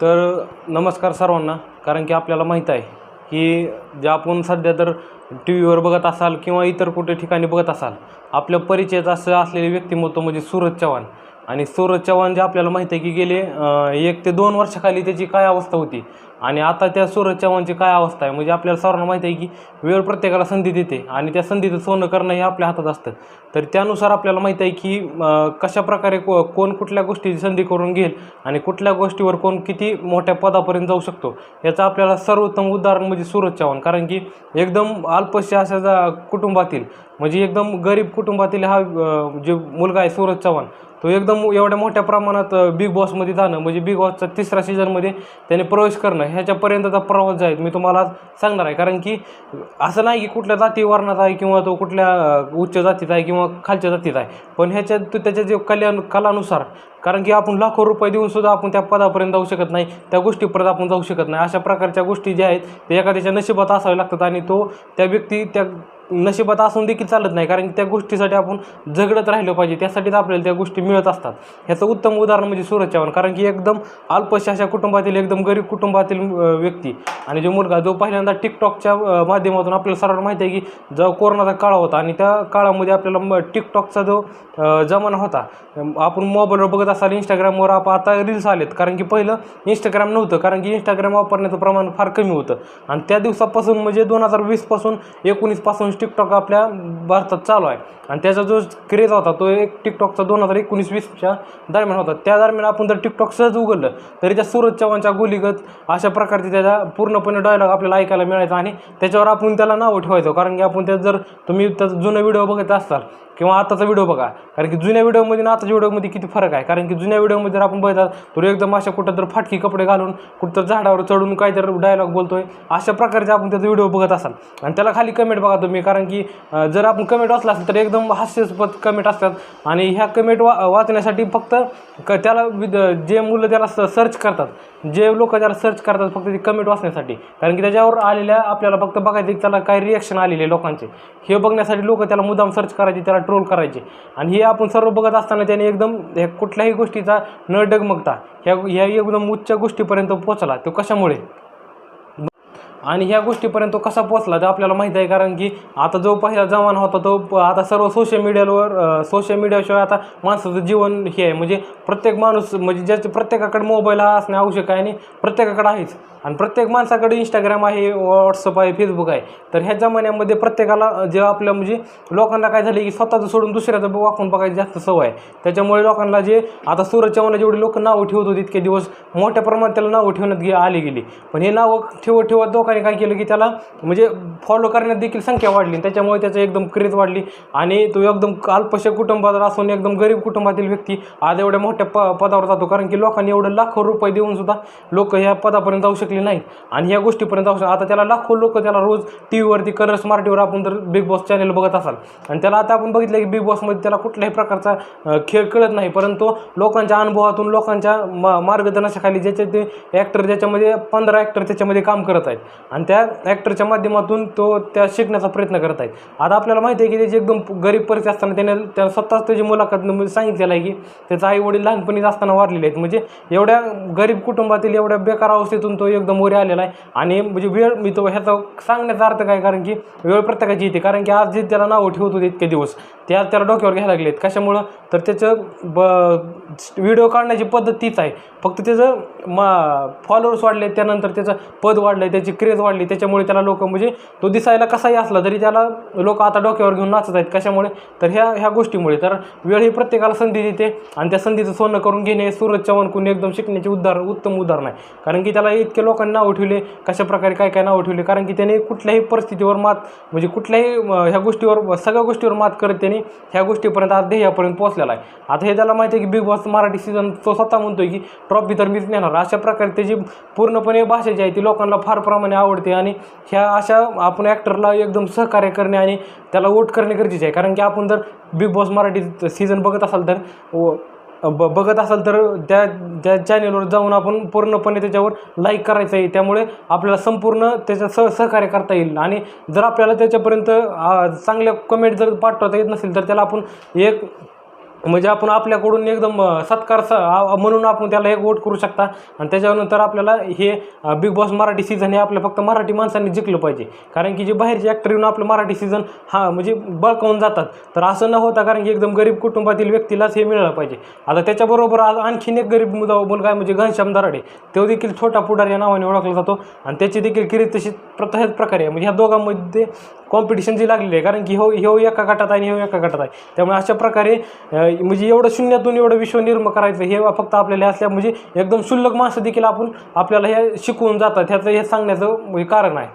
तर नमस्कार सर्वांना कारण की आपल्याला माहीत आहे की जे आपण सध्या तर टी व्हीवर बघत असाल किंवा इतर कुठे ठिकाणी बघत असाल आपल्या परिचयाचं असं असलेले व्यक्तिमत्व म्हणजे सूरज चव्हाण. आणि सूरज चव्हाण जे आपल्याला माहिती आहे की गेले एक ते दोन वर्षाखाली त्याची काय अवस्था होती? आणि आता त्या सूरज चव्हाणची काय अवस्था आहे? म्हणजे आपल्याला सर्वांना माहिती आहे की वेळ प्रत्येकाला संधी देते आणि त्या संधीचं सोनं करणं हे आपल्या हातात असतं. तर त्यानुसार आपल्याला माहिती आहे की कशाप्रकारे कशा प्रकारे को कोण कुठल्या गोष्टीची संधी करून घेईल आणि कुठल्या गोष्टीवर कोण किती मोठ्या पदापर्यंत जाऊ शकतो? याचं आपल्याला सर्वोत्तम उदाहरण म्हणजे सूरज चव्हाण. कारण की एकदम अल्पशा अशा जा कुटुंबातील म्हणजे एकदम गरीब कुटुंबातील हा जे मुलगा आहे सूरज चव्हाण तो एकदम एवढ्या मोठ्या प्रमाणात बिग बॉसमध्ये जाणं म्हणजे बिग बॉसचा तिसऱ्या सीझनमध्ये त्याने प्रवेश करणं ह्याच्यापर्यंतचा प्रवास जाईल मी तुम्हाला सांगणार आहे. कारण की असं नाही की कुठल्या जाती वर्णाचा आहे किंवा तो कुठल्या उच्च जातीचा आहे किंवा खालच्या जातीचा आहे. पण ह्याच्यात तो त्याच्या जे कल्याण कलानुसार कारण की आपण लाखो रुपये देऊन सुद्धा आपण त्या पदापर्यंत जाऊ शकत नाही त्या गोष्टीपर्यंत आपण जाऊ शकत नाही. अशा प्रकारच्या गोष्टी ज्या आहेत ते एखाद्याच्या नशिबात असाव्या लागतात आणि तो त्या व्यक्ती त्या नशिबात असून देखील चालत नाही. कारण की त्या गोष्टीसाठी आपण झगडत राहिलं पाहिजे. त्यासाठीच आपल्याला त्या गोष्टी मिळत असतात. ह्याचं उत्तम उदाहरण म्हणजे सूरज चव्हाण. कारण की एकदम अल्पशा अशा कुटुंबातील एकदम गरीब कुटुंबातील व्यक्ती आणि जो मुलगा जो पहिल्यांदा टिकटॉकच्या माध्यमातून आपल्याला सर्वांना माहिती आहे की जो कोरोनाचा काळ होता आणि त्या काळामध्ये आपल्याला टिकटॉकचा जो जमाना होता आपण मोबाईलवर बघत असाल इंस्टाग्रामवर आपण आता रील्स आलेत. कारण की पहिलं इंस्टाग्राम नव्हतं. कारण की इंस्टाग्राम वापरण्याचं प्रमाण फार कमी होतं. आणि त्या दिवसापासून म्हणजे दोन हजार वीसपासून एकोणीसपासून टिकटॉक आपल्या भारतात चालू आहे. आणि त्याचा जो क्रेज होता तो एक टिकटॉकचा दोन हजार एकोणीस वीसच्या दरम्यान होता. त्या दरम्यान आपण जर टिकटॉक सहज उघडलं तरी त्या सूरज चव्हाणच्या गोलीगत अशा प्रकारचे त्याचा पूर्णपणे डायलॉग आपल्याला ऐकायला मिळायचा आणि त्याच्यावर आपण त्याला नावं ठेवायचं. कारण की आपण त्यात जर तुम्ही त्याचा जुना व्हिडिओ बघत असाल किंवा आताचा व्हिडिओ बघा कारण की जुन्या व्हिडिओमध्ये आणि आताच्या व्हिडिओमध्ये किती फरक आहे? कारण की जुन्या व्हिडिओमध्ये जर आपण बघतात तर एकदम अशा कुठं तर फाटकी कपडे घालून कुठं झाडावर चढून काहीतरी डायलॉग बोलतोय अशा प्रकारचे आपण त्याचा व्हिडिओ बघत असाल. आणि त्याला खाली कमेंट बघा तुम्ही कारण की जर आपण कमेंट वाचला असेल तर एकदम हास्यास्पद कमेंट असतात. आणि ह्या कमेंट वा वाचण्यासाठी फक्त क त्याला विद जे मुलं त्याला सर्च करतात जे लोक त्याला सर्च करतात फक्त ते कमेंट वाचण्यासाठी. कारण की त्याच्यावर आलेल्या आपल्याला फक्त बघायचं की त्याला काय रिॲक्शन आलेले लोकांचे. हे बघण्यासाठी लोक त्याला मुद्दाम सर्च करायचे त्याला ट्रोल करायचे. आणि हे आपण सर्व बघत असताना त्याने एकदम ह्या कुठल्याही गोष्टीचा न डगमगता ह्या ह्या एकदम उच्च गोष्टीपर्यंत पोचला तो कशामुळे? आणि ह्या गोष्टीपर्यंत तो कसा पोचला तर आपल्याला माहीत आहे कारण की आता जो पहिला जमाना होता तो प- आता सर्व सोशल मीडियावर सोशल मीडियाशिवाय आता माणसाचं जीवन हे आहे. म्हणजे प्रत्येक माणूस म्हणजे ज्याचे प्रत्येकाकडे मोबाईल हा असणे आवश्यक आहे आणि प्रत्येकाकडे आहेच. आणि प्रत्येक माणसाकडे इंस्टाग्राम आहे व्हॉट्सअप आहे फेसबुक आहे. तर ह्या जमान्यामध्ये प्रत्येकाला जे आपलं म्हणजे लोकांना काय झालं की स्वतःचं सोडून दुसऱ्याचं वाकून बघायची जास्त सवय आहे. त्याच्यामुळे लोकांना जे आता सूरज चव्हाणला जेवढे लोक नावं ठेवत होते इतके दिवस मोठ्या प्रमाणात त्याला नावं ठेवण्यात आली गेली. पण हे नावं ठेवत ठेवत लोकांनी काय केलं की त्याला म्हणजे फॉलो करण्यात देखील संख्या वाढली त्याच्यामुळे त्याचं एकदम क्रेज वाढली. आणि तो एकदम अल्पशा कुटुंबात असून एकदम गरीब कुटुंबातील व्यक्ती आज एवढ्या मोठ्या प पदावर जातो. कारण की लोकांनी एवढं लाखो रुपये देऊन सुद्धा लोक ह्या पदापर्यंत जाऊ शकले नाहीत. आणि ह्या गोष्टीपर्यंत जाऊ शकतात आता त्याला लाखो लोक त्याला रोज टी व्हीवरती कलर स्मार्ट टीव्हीवर आपण जर बिग बॉस चॅनल बघत असाल. आणि त्याला आता आपण बघितलं की बिग बॉसमध्ये त्याला कुठल्याही प्रकारचा खेळ कळत नाही. परंतु लोकांच्या अनुभवातून लोकांच्या मा मार्गदर्शनाखाली ज्याचे ते ॲक्टर ज्याच्यामध्ये पंधरा ॲक्टर त्याच्यामध्ये काम करत आहेत. आणि त्या ॲक्टरच्या माध्यमातून तो त्या शिकण्याचा प्रयत्न करत आहे. आता आपल्याला माहिती आहे की त्याची एकदम गरीब परिस्थिती असताना त्याने त्या स्वतःच त्याची मुलाखत सांगितलेलं आहे की त्याचा आई वडील लहानपणीच असताना वारलेले आहेत. म्हणजे एवढ्या गरीब कुटुंबातील एवढ्या बेकार अवस्थेतून तो एकदम वरी आलेला आहे. आणि म्हणजे वेळ मी तो ह्याचा सांगण्याचा अर्थ काय? कारण की वेळ प्रत्येकाची येते. कारण की आज जे त्याला नावं ठेवत होते इतके दिवस ते आज त्याला डोक्यावर घ्यायला लागलेत. कशामुळं? तर त्याचं ब व्हिडिओ काढण्याची पद्धत तीच आहे. फक्त त्याचं मा फॉलोअर्स वाढले त्यानंतर त्याचं पद वाढलं त्याची क्रेज वाढली त्याच्यामुळे त्याला लोक म्हणजे तो दिसायला कसाही असला तरी त्याला लोक आता डोक्यावर घेऊन नाचत आहेत. कशामुळे? तर ह्या ह्या गोष्टीमुळे. तर वेळ ही प्रत्येकाला संधी देते आणि त्या संधीचं सोनं करून घेणे हे सूरज चव्हाण कोणी एकदम शिकण्याचे उदाहरण उत्तम उदाहरण आहे. कारण की त्याला इतके लोकांनी नावं ठेवले कशा प्रकारे काय काय नावं ठेवले? कारण की त्याने कुठल्याही परिस्थितीवर मात म्हणजे कुठल्याही ह्या गोष्टीवर सगळ्या गोष्टीवर मात करत त्याने ह्या गोष्टीपर्यंत आज ध्येयापर्यंत पोहोचलेला आहे. आता हे त्याला माहिती आहे की बिग बॉस मराठी सीझन तो स्वतः म्हणतोय की ट्रॉफी तर मीच नेणार. अशा प्रकारे त्याची पूर्णपणे भाषा जी आहे ती लोकांना फार प्रमाणे आवडते आणि ह्या अशा आपण ॲक्टरला एकदम सहकार्य करणे आणि त्याला वोट करणे गरजेचे आहे. कारण की आपण जर बिग बॉस मराठी सीझन बघत असाल तर व- ब बघत असाल तर त्या त्या चॅनेलवर जाऊन आपण पूर्णपणे त्याच्यावर लाईक करायचं आहे. त्यामुळे आपल्याला संपूर्ण त्याचं सह सहकार्य करता येईल. आणि जर आपल्याला त्याच्यापर्यंत चांगल्या कमेंट जर पाठवता येत नसेल तर त्याला आपण एक म्हणजे आपण आपल्याकडून एकदम सत्कार स म्हणून आपण त्याला एक वोट करू शकता. आणि त्याच्यानंतर आपल्याला हे बिग बॉस मराठी सीझन हे आपल्या फक्त मराठी माणसांनी जिंकलं पाहिजे. कारण की जे बाहेरचे ॲक्टर येऊन आपलं मराठी सीझन हा म्हणजे बळकावून जातात. तर असं न होता कारण की एकदम गरीब कुटुंबातील व्यक्तीलाच हे मिळालं पाहिजे. आता त्याच्याबरोबर आज आणखीन एक गरीब मुदा मुलगा आहे म्हणजे घनश्याम दराडे. तो देखील छोटा पुढार या नावाने ओळखला जातो. आणि त्याची देखील किरीत तशी प्रत प्रकारे आहे. म्हणजे ह्या दोघांमध्ये कॉम्पिटिशन जी लागलेली आहे कारण की हो हो एका गटात आहे आणि हो एका गटात आहे. त्यामुळे अशा प्रकारे म्हणजे एवढं शून्यातून एवढं विश्व निर्माण करायचं हे फक्त आपल्याला असल्या म्हणजे एकदम शुल्लक माणसं देखील आपण आपल्याला हे शिकवून जातात ह्याचं हे सांगण्याचं कारण आहे.